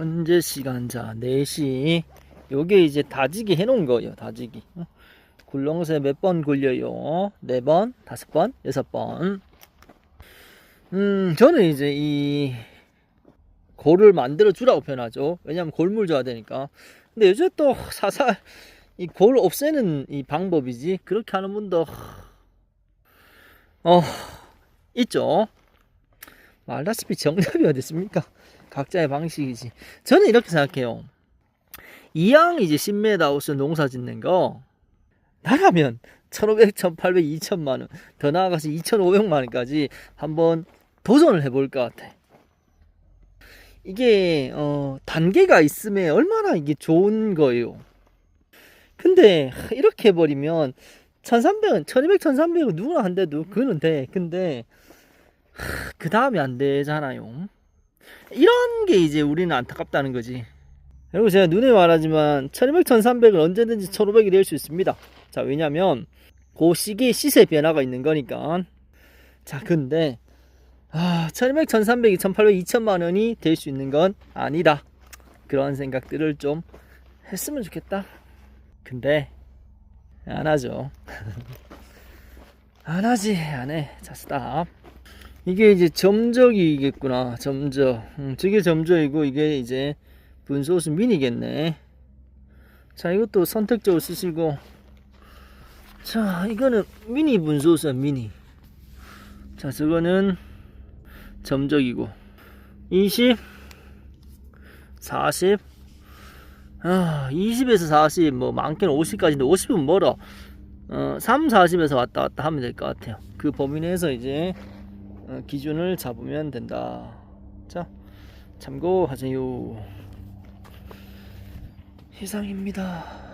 현재 시간. 자 4시. 요게 이제 다지기 해놓은 거예요 다지기. 어? 굴렁쇠 몇 번 굴려요? 4번 5번 6번. 음 저는 이제 이 골을 만들어 주라고 표현하죠. 왜냐면 골물 줘야 되니까. 근데 요새 또 사살 이 골 없애는 이 방법이지. 그렇게 하는 분도 어 있죠 말다시피 정답이 어디 있습니까? 각자의 방식이지. 저는 이렇게 생각해요. 이왕 이제 10m 옷을 농사 짓는 거 나라면 1500, 1800, 2000만 원 더 나아가서 2500만 원까지 한번 도전을 해볼 것 같아. 이게 어, 단계가 있으면 얼마나 이게 좋은 거예요. 근데 하, 이렇게 해버리면 1300은 1200, 1300은 누구나 한대도 그거는 돼. 근데 그 다음에 안 되잖아요. 이런 게 이제 우리는 안타깝다는 거지. 그리고 제가 눈에 말하지만 1200, 1300은 언제든지 1500이 될 수 있습니다. 자 왜냐면 그 시기에 시세 변화가 있는 거니까. 자 근데 아 1200, 1300, 2800, 2000만 원이 될 수 있는 건 아니다. 그런 생각들을 좀 했으면 좋겠다. 근데 안 하죠. 안 하지 안 해. 자 스탑 이게 이제 점적이겠구나. 점적. 음, 저게 점적이고 이게 이제 분소수 미니겠네. 자 이것도 선택적으로 쓰시고. 자 이거는 미니 분소수야 미니. 자 저거는 점적이고. 20 40 아, 20에서 40, 뭐 많게는 50까지인데 50은 멀어. 어, 3, 40에서 왔다 갔다 하면 될 것 같아요. 그 범위 내에서 이제 어, 기준을 잡으면 된다. 자, 참고하세요. 이상입니다.